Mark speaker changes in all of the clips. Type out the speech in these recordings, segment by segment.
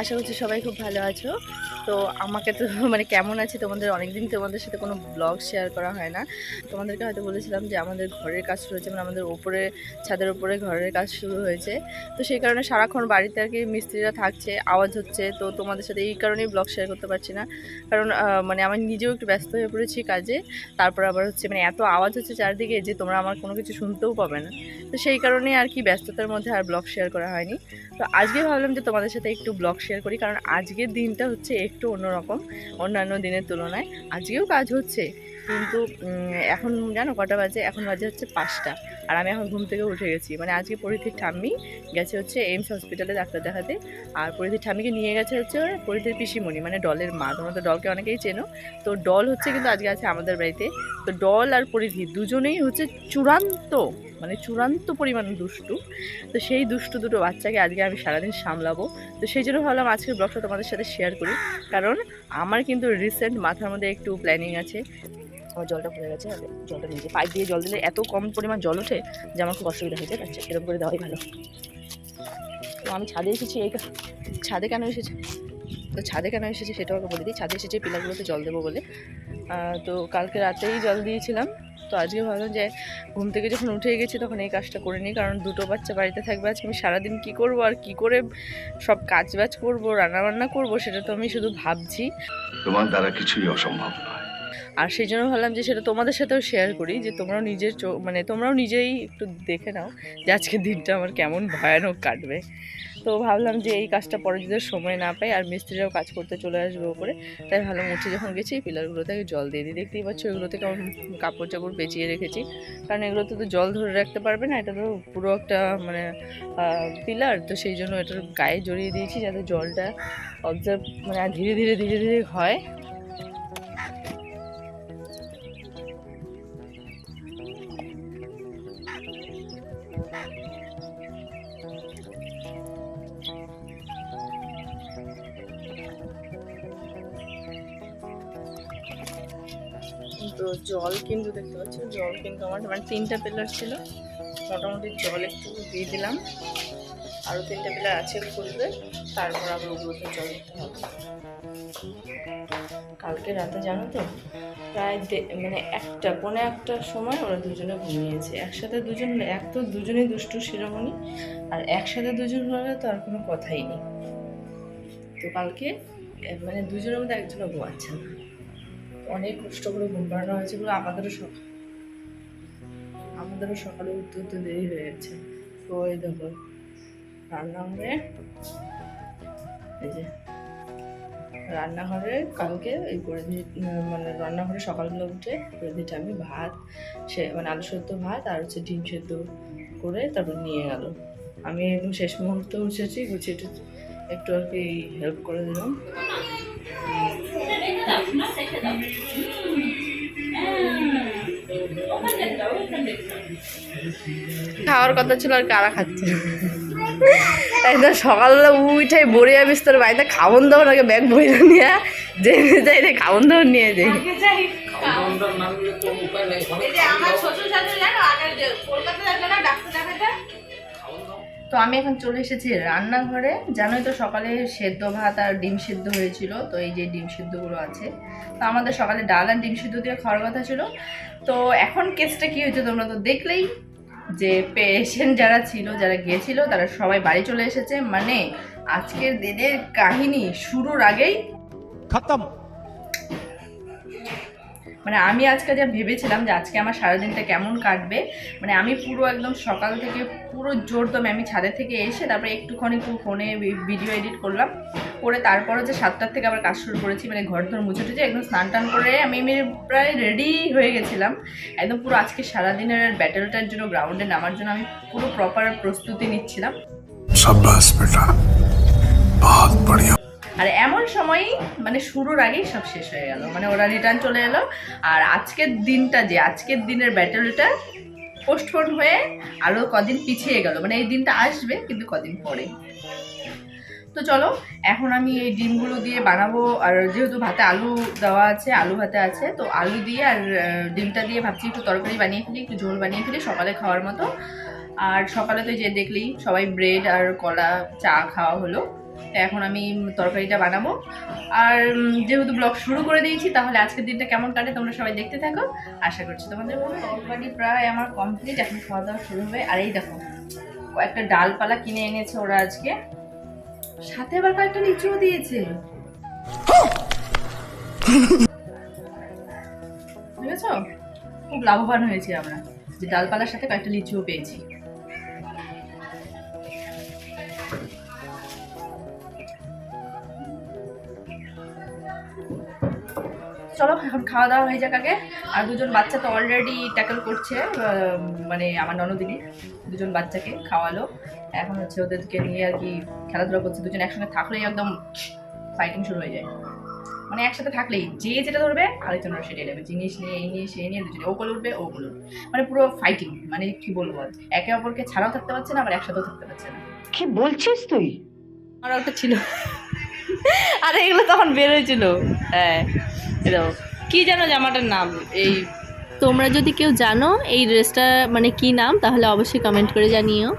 Speaker 1: আশা করছি সবাই খুব ভালো আছো। তো আমাকে তো মানে কেমন আছে তোমাদের? অনেকদিন তোমাদের সাথে কোনো ব্লগ শেয়ার করা হয় না। তোমাদেরকে হয়তো বলেছিলাম যে আমাদের ঘরের কাজ শুরু হয়েছে মানে আমাদের ওপরে ছাদের উপরে ঘরের কাজ শুরু হয়েছে। তো সেই কারণে সারাক্ষণ বাড়িতে আর কি মিস্ত্রিরা থাকছে, আওয়াজ হচ্ছে। তো তোমাদের সাথে এই কারণেই ব্লগ শেয়ার করতে পারছি না। কারণ মানে আমি নিজেও একটু ব্যস্ত হয়ে পড়েছি কাজে। তারপর আবার হচ্ছে মানে এত আওয়াজ হচ্ছে চারদিকে যে তোমরা আমার কোনো কিছু শুনতেও পাবে না। তো সেই কারণেই আর কি ব্যস্ততার মধ্যে আর ব্লগ শেয়ার করা হয়নি। তো আজকে ভাবলাম যে তোমাদের সাথে একটু ব্লগ শেয়ার করি, কারণ আজকের দিনটা হচ্ছে একটু অন্যরকম, অন্যান্য দিনের তুলনায়। আজকেও কাজ হচ্ছে, কিন্তু এখন জানো কটা বাজে? এখন বাজে হচ্ছে পাঁচটা, আর আমি এখন ঘুম থেকে উঠে গেছি। মানে আজকে পরিধির ঠাম্মি গেছে হচ্ছে এইমস হসপিটালে ডাক্তার দেখাতে, আর পরিধির ঠাম্মিকে নিয়ে গেছে হচ্ছে পরিধির পিসিমণি মানে ডলের মা। তোমরা তো ডলকে অনেকেই চেনো। তো ডল হচ্ছে কিন্তু আজকে আছে আমাদের বাড়িতে। তো ডল আর পরিধি দুজনেই হচ্ছে চূড়ান্ত মানে চূড়ান্ত পরিমাণ দুষ্টু। তো সেই দুষ্টু দুটো বাচ্চাকে আজকে আমি সারাদিন সামলাবো। তো সেই জন্য ভাবলাম আজকের ব্লগটা তোমাদের সাথে শেয়ার করি। কারণ আমার কিন্তু রিসেন্ট মাথার মধ্যে একটু প্ল্যানিং আছে। আমার জলটা পড়ে গেছে জলটা নিচে পাইপ দিয়ে জল দিলে এত কম পরিমাণ জল ওঠে যে আমার খুব অসুবিধা হয়েছে আচ্ছা এরকম করে দেওয়াই ভালো। তো আমি ছাদে এসেছি, এই ছাদে কেন এসেছি? তো ছাদে কেন এসেছি সেটাও বলে দিই। ছাদে এসেছি পিলাগুলোতে জল দেবো বলে। তো কালকে রাতেই জল দিয়েছিলাম। তো আজকে ভাবলাম যে ঘুম থেকে যখন উঠে গেছি তখন এই কাজটা করে নিই কারণ দুটো বাচ্চা বাড়িতে থাকবে আজকে আমি সারাদিন কী করব আর কী করে সব কাজ বাজ করব রান্নাবান্না করব সেটা তো আমি শুধু ভাবছি।
Speaker 2: তোমার দ্বারা কিছুই অসম্ভব নয়।
Speaker 1: আর সেই জন্য ভাবলাম যে সেটা তোমাদের সাথেও শেয়ার করি যে তোমরাও নিজের মানে তোমরাও নিজেই একটু দেখে নাও যে আজকের দিনটা আমার কেমন ভয়ানক কাটবে। তো ভাবলাম যে এই কাজটা পরে যদি সময় না পাই আর মিস্ত্রিরাও কাজ করতে চলে আসবে ওপরে। তাই ভালো উঠে যখন গেছি এই পিলারগুলোতে আগে জল দিয়ে দিই। দেখতেই পাচ্ছ এগুলো থেকে আমার কাপড় চাপড় বেঁচিয়ে রেখেছি। কারণ এগুলোতে তো জল ধরে রাখতে পারবে না, এটা তো পুরো একটা মানে পিলার। তো সেই জন্য এটার গায়ে জড়িয়ে দিয়েছি যাতে জলটা অবজার্ভ মানে ধীরে ধীরে ধীরে ধীরে হয়। তো জল কিন্তু দেখতে পাচ্ছ জল কিন্তু আমার মানে তিনটা পিলার ছিল। মোটামুটি জল একটু দিয়ে দিলাম। আরও তিনটা পিলার আছে খুলবে তারপর আবার ওগুলোতে জল দিতে হবে। কালকে রাতে জানো তো, প্রায় মানে একটা, পৌনে একটার সময় ওরা দুজনে ঘুমিয়েছে। একসাথে দুজন, এক তো দুজনেই দুষ্টু শিরোমণি আর একসাথে দুজন হলে তো আর কোনো কথাই নেই। তো কালকে মানে দুজনের মধ্যে একজনও ঘুমাচ্ছে না। অনেক কষ্ট করে ঘুম পাড়ানো হয়েছে বলে আমাদেরও সকাল আমাদেরও সকালে উঠতে উঠতে দেরি হয়ে যাচ্ছে তো এই দেখো, রান্নাঘরে এই যে রান্নাঘরে কালকে এই করে দিয়ে মানে রান্নাঘরে সকালবেলা উঠে করে দিতে আমি ভাত, সে মানে আলু সেদ্ধ ভাত আর হচ্ছে ডিম সেদ্ধ করে তারপর নিয়ে গেল। আমি একদম শেষ মুহূর্তে উঠেছি, গুছিয়ে একটু আর কি হেল্প করে দিলাম। খাওয়ার কথা ছিল আর কারা খাচ্ছে? একদম সকালবেলা উঠে বড়িয়া বিস্তর বাড়িতে খাবন দাওয়ার আগে ব্যাগ বইরা নিয়ে যে যাই। রে খাওয়ান দাওয়ার নিয়ে যাই তো আমি এখন চলে এসেছি রান্নাঘরে। জানোই তো সকালে সেদ্ধ ভাত আর ডিম সেদ্ধ হয়েছিল, তো এই যে ডিম সেদ্ধগুলো আছে। তো আমাদের সকালে ডাল আর ডিম সেদ্ধ দিয়ে খাওয়ার কথা ছিল। তো এখন কেসটা কী হয়েছে তোমরা তো দেখলেই যে পেশেন্ট যারা ছিল, যারা গিয়েছিল, তারা সবাই বাড়ি চলে এসেছে। মানে আজকের দিনের কাহিনী শুরুর আগেই
Speaker 3: খতম।
Speaker 1: মানে আমি আজকে যা ভেবেছিলাম যে আজকে আমার সারাদিনটা কেমন কাটবে মানে আমি পুরো একদম সকাল থেকে পুরো জোরদমে আমি ছাদের থেকে এসে তারপরে একটুখানি ফোনে ভিডিও এডিট করলাম, করে তারপরে যে সাতটার থেকে আবার কাজ শুরু করেছি মানে ঘর ধর মুছে যে একদম স্নান টান করে আমি প্রায় রেডি হয়ে গেছিলাম। একদম পুরো আজকে সারাদিনের ব্যাটেলটার জন্য গ্রাউন্ডে নামার জন্য আমি পুরো প্রপার প্রস্তুতি নিচ্ছিলাম।
Speaker 2: বেটা।
Speaker 1: আর এমন সময়ই মানে শুরুর আগেই সব শেষ হয়ে গেল। মানে ওরা রিটার্ন চলে এলো। আর আজকের দিনটা যে, আজকের দিনের ব্যাটেলটা পোস্টপোন হয়ে আরও কদিন পিছিয়ে গেল। মানে এই দিনটা আসবে, কিন্তু কদিন পরে। তো চলো, এখন আমি এই ডিমগুলো দিয়ে বানাবো। আর যেহেতু ভাতে আলু দেওয়া আছে, আলু ভাতে আছে, তো আলু দিয়ে আর ডিমটা দিয়ে ভাবছি একটু তরকারি বানিয়ে ফেলি, একটু ঝোল বানিয়ে ফেলি সকালে খাওয়ার মতো। আর সকালে তো যে দেখলি সবাই ব্রেড আর কলা, চা খাওয়া হলো। তো এখন আমি তরকারিটা বানাবো। আর যেহেতু ব্লগ শুরু করে দিয়েছি, তাহলে আজকের দিনটা কেমন কাটে তোমরা সবাই দেখতে থাকো। আশা করছি তোমাদের মনে তরকারি প্রায় আমার কমপ্লিট এখন খাওয়া দাওয়া শুরু হবে। আর এই দেখো, কয়েকটা ডালপালা কিনে এনেছে ওরা আজকে। সাথে আবার কয়েকটা লিচুও দিয়েছে। বুঝেছ? খুব লাভবান হয়েছি আমরা যে ডালপালার সাথে কয়েকটা লিচুও পেয়েছি। চলো এখন খাওয়া দাওয়া হয়ে যাক আগে। আর দুজন বাচ্চা তো অলরেডি ট্যাকল করছে মানে আমার ননদিনী। দুজন বাচ্চাকে খাওয়ালো। এখন হচ্ছে ওদেরকে নিয়ে আর কি খেলাধুলা করছে। দুজন একসঙ্গে থাকলেই একদম ফাইটিং শুরু হয়ে যায়। মানে একসাথে থাকলেই যে যেটা ধরবে আরেকজনের সেটাই নেবে। জিনিস নিয়ে এই নিয়ে সেই নিয়ে দুজনে। ও কোলে উঠবে ও কোলে উঠবে। মানে পুরো ফাইটিং মানে কি বলব আর? একে অপরকে ছাড়াও থাকতে পারছে না আবার একসাথেও থাকতে পারছে না।
Speaker 3: কি বলছিস তুই?
Speaker 1: আমার একটা ছিল। আরে এগুলো তখন বেরোয়ছিল হ্যাঁ। এরকম।
Speaker 4: কি জানো জামাটার নাম? এই
Speaker 5: তোমরা যদি কেউ জানো এই ড্রেসটা মানে কি নাম তাহলে অবশ্যই কমেন্ট করে জানিও।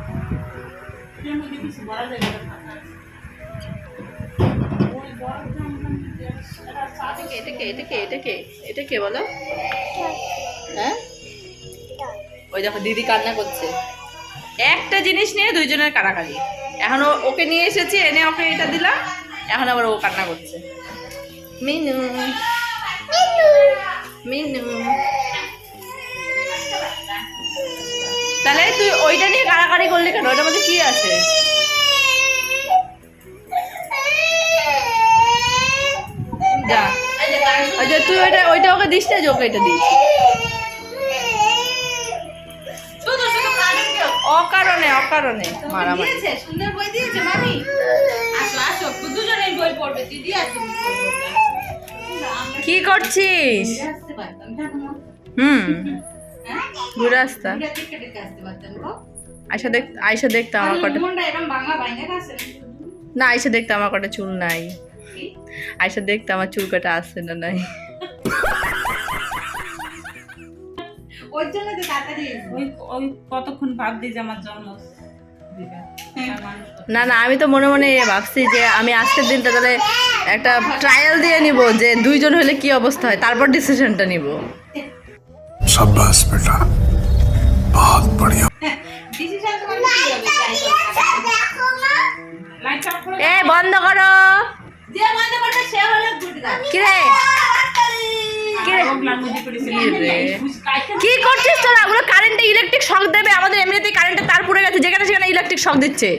Speaker 1: এটা কে এটা কে এটা কে এটা কে বলো হ্যাঁ ওই দেখো দিদি কান্না করছে। একটা জিনিস নিয়ে দুইজনের কানাকানি এখন ওকে নিয়ে এসেছি এনে ওকে এটা দিলাম এখন আবার ও কান্না করছে। মিনু। মিনু তাহলে তুই ওইটা নিয়ে কাড়াকাড়ি করলি কেন? ওইটার মধ্যে কি আছে? যা। ওই তুই ওইটা ওইটা ওকে দিস না ওকে এটা দিস। অকারণে অকারণে। মারামারি
Speaker 4: সুন্দর বই দিয়েছে মামি। আসো আসো দুজনেই বই পড়বে দিদি আর তুমি।
Speaker 1: কি করছিস? হুম? ঘুরে আসতা আয়সা দেখ আয়সা দেখতে আমার কটা। না আয়সা দেখতে আমার কটা চুল নাই? আয়সা দেখতে আমার চুল কাটা আসছে না নাই
Speaker 3: ওই কতক্ষণ ভাব দিয়ে আমার জন্ম
Speaker 1: না না আমি তো মনে মনে ভাবছি যে আমি আজকের দিনটা তাহলে একটা ট্রায়াল দিয়ে নিব যে দুইজন হলে কি অবস্থা হয় তারপর ডিসিশনটা নিব।
Speaker 4: সাব্বাস
Speaker 3: বেটা। বহুত বড়িয়া।
Speaker 1: এ বন্ধ করো।
Speaker 4: যে বন্ধ করবে সে হলো
Speaker 3: গুড গাই কি
Speaker 1: রে কি করছিস তোরা? ওগুলো কারেন্টে ইলেকট্রিক শক দেবে। আমাদের এমনিতেই কারেন্টে তার পুড়ে গেছে। যেখানে সেখানে ইলেকট্রিক শক দিচ্ছে।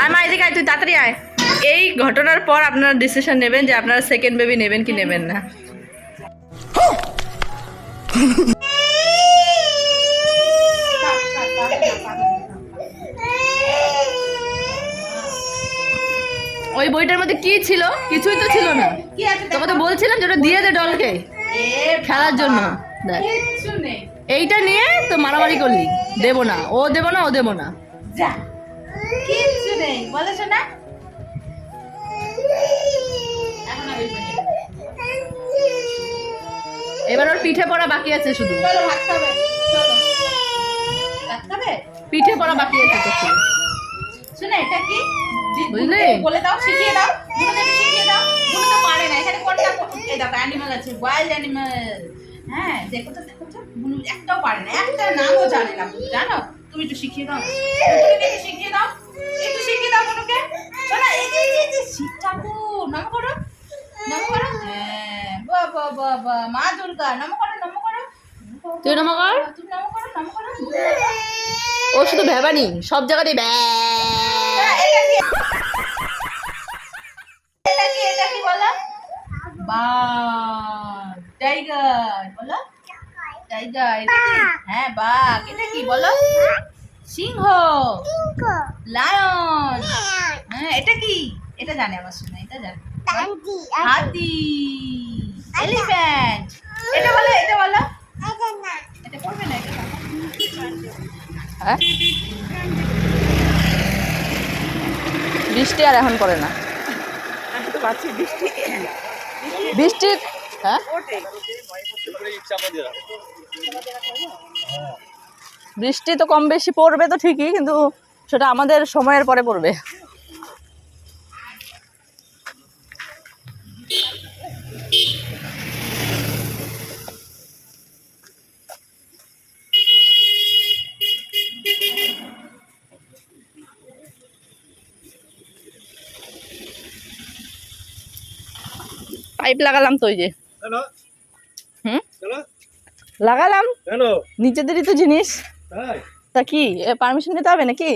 Speaker 1: আয় মা এদিকে আয় তুই তাড়াতাড়ি আয়। এই ঘটনার পর আপনারা ডিসিশন নেবেন যে আপনারা সেকেন্ড বেবি নেবেন কি নেবেন না। ওই বইটার মধ্যে কি ছিল? কিছুই তো ছিল না। তোমাকে তো বলছিলাম যে ওটা দিয়ে দে ডলকে। খেলার জন্য। দেখ। এইটা নিয়ে তো মারামারি করলি। দেবো না। ও দেবো না ও দেবো না। এবার ওর পিঠে পড়া বাকি আছে শুধু। পিঠে পড়া বাকি আছে
Speaker 4: শুনে এটা কি?
Speaker 1: বুঝলে?
Speaker 4: বলে দাও শিখিয়ে দাও শিখিয়ে দাও দুটো তো পারে না। এখানে কোনটা কোন- এই দেখো অ্যানিমাল আছে ওয়াইল্ড অ্যানিমাল হ্যাঁ দেখো তো দেখো তো বুনু একটাও পারে না একটা নামও জানে না জানো? তুমি একটু শিখিয়ে দাও। বুনুকে একটু শিখিয়ে দাও একটু শিখিয়ে দাও বুনুকে শোনা এই যে এই যে, এই যে শিবঠাকু করো নম করো। হ্যাঁ বাহ বাহ বাহ মা দুর্গা নম করো নম করো।
Speaker 1: তুই নম কর।
Speaker 4: তুমি নম করো নম করো।
Speaker 1: ও শুধু ভেবানি সব জায়গাতেই ব্যা
Speaker 4: হ্যাঁ, এটা কি এটা কি এটা কি বলো? টাইগার বলো? টাইগার হ্যাঁ বাঘ, এটা কি বলো? সিংহ লায়ন হ্যাঁ এটা কি? এটা জানে, আমার শোনা, এটা জানে। হাতি এলিফ্যান্ট এটা বলো এটা বলো। এটা পড়বে না, এটা
Speaker 1: হ্যাঁ? বৃষ্টি আর এখন করে না। বৃষ্টি। হ্যাঁ? বৃষ্টি তো কম বেশি পড়বে তো ঠিকই কিন্তু সেটা আমাদের সময়ের পরে পড়বে। পাইপ লাগালাম তো ওই যে। হুম? লাগালাম? নিজেদেরই তো জিনিস। তা কি পারমিশন নিতে হবে নাকি?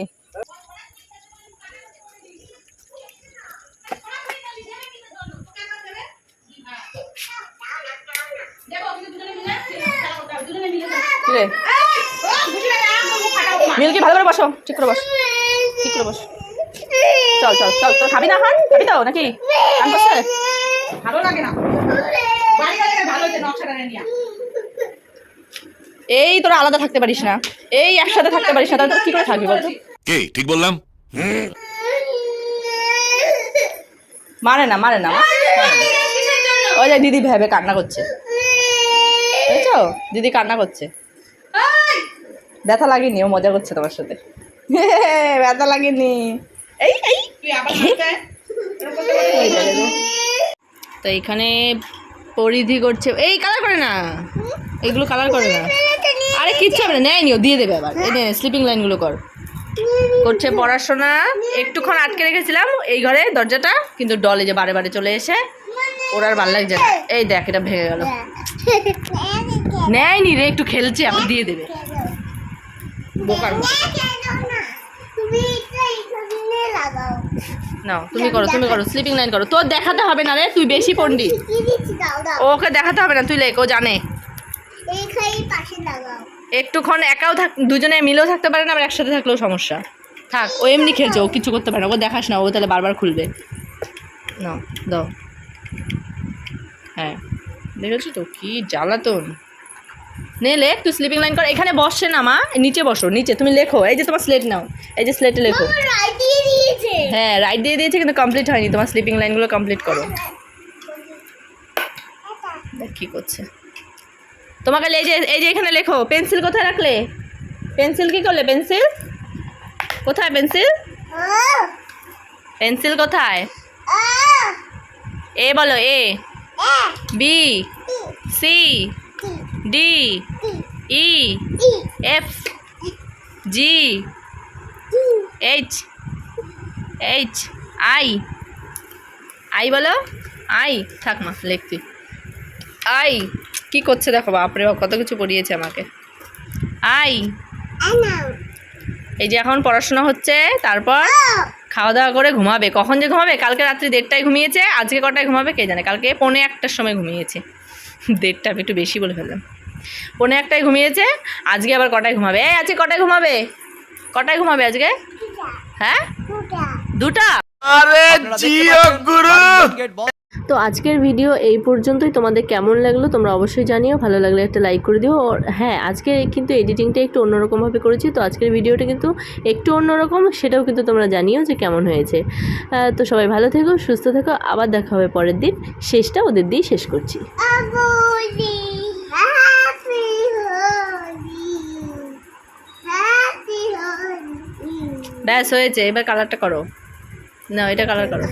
Speaker 1: মিল্কি ভালো করে বসো। ঠিক করে বস। ঠিক করে বস। চল চল চল। তোর খাবি না এখন? খাবি তো নাকি? কান
Speaker 4: ভালো লাগে না। বাড়ি গেলে ভালো হচ্ছে নকশাটা নিয়ে।
Speaker 1: এই তোরা আলাদা থাকতে পারিস না। এই একসাথে থাকতে পারিস না তাহলে কি করে থাকবি বলতো
Speaker 6: কে? ঠিক বললাম?
Speaker 1: মারে না মারে না ওই যে দিদি ভেবে কান্না করছে। বুঝছ? দিদি কান্না করছে। ব্যথা লাগেনি ও মজা করছে তোমার সাথে। ব্যথা লাগেনি। এই এই।
Speaker 4: তুই আবার
Speaker 1: তো। এখানে পরিধি করছে। এই কালার করে না। এগুলো কালার করে না। আরে কিচ্ছু হবে না নেয়নি ও দিয়ে দেবে আবার। এই স্লিপিং লাইনগুলো কর। করছে পড়াশোনা। একটুক্ষণ আটকে রেখেছিলাম এই ঘরে, দরজাটা, কিন্তু ডলে যে বারে বারে চলে এসে ওর আর ভালো লাগছে না। এই দেখ, এটা ভেঙে গেল। নেয়নি রে, একটু খেলছে, আবার দিয়ে দেবে। বোকার। নাও তুমি করো তুমি করো স্লিপিং লাইন করো। তোর দেখাতে হবে না রে, তুই বেশি পণ্ডিত ওকে দেখাতে হবে না, তুই লেখ, ও জানে। একটুক্ষণ একাও থাক, দুজনে মিলেও থাকতে পারে না, আবার একসাথে থাকলেও সমস্যা। থাক, ও এমনি খেলছে, ও কিছু করতে পারে না, ও দেখাস না, ও তাহলে বারবার খুলবে। নাও দাও। হ্যাঁ দেখেছ তো, কি জ্বালাতন। নে, লেখ, তুই স্লিপিং লাইন কর, এখানে বসছে না, মা, নিচে বসো, নিচে, তুমি লেখো, এই যে তোমার স্লেট নাও, এই যে স্লেটে লেখো। হ্যাঁ রাইট দিয়ে দিয়েছে, কিন্তু কমপ্লিট হয়নি। তোমার স্লিপিং লাইনগুলো কমপ্লিট করো। কী করছে। তোমাকে এই যে এই যে এখানে লেখো পেন্সিল কোথায় রাখলে? পেন্সিল কি করলে? পেন্সিল কোথায় পেন্সিল পেন্সিল কোথায়? এ বলো A B C D E F G H H, I. I বলো? আই। থাক মা লিখতি আই। কি করছে দেখো বাপরে বাপ, কত কিছু পড়িয়েছে আমাকে। আই। এই যে এখন পড়াশোনা হচ্ছে, তারপর খাওয়া দাওয়া করে ঘুমাবে। কখন যে ঘুমাবে? কালকে রাত্রি দেড়টায় ঘুমিয়েছে, আজকে কটায় ঘুমাবে কে জানে? কালকে পৌনে একটার সময় ঘুমিয়েছে। দেড়টা, আমি একটু বেশি বলে ফেললাম। পৌনে একটায় ঘুমিয়েছে, আজকে আবার কটায় ঘুমাবে? এই, আজকে কটায় ঘুমাবে? কটায় ঘুমাবে আজকে? হ্যাঁ? দুটা? আরে জিও গুরু!
Speaker 5: তো আজকের ভিডিও এই পর্যন্তই। তোমাদের কেমন লাগল তোমরা অবশ্যই জানিও। ভালো লাগলে একটা লাইক করে দিও। আর হ্যাঁ আজকে কিন্তু এডিটিংটা একটু অন্যরকমভাবে করেছি। তো আজকের ভিডিওটা কিন্তু একটু অন্যরকম। সেটাও কিন্তু তোমরা জানিও যে কেমন হয়েছে। তো সবাই ভালো থেকো সুস্থ থেকো। আবার দেখা হবে পরের দিন। শেষটা ওদের দিয়েই শেষ করছি।
Speaker 1: ব্যাস হয়েছে। এবার কালারটা করো। না এটা কালার করো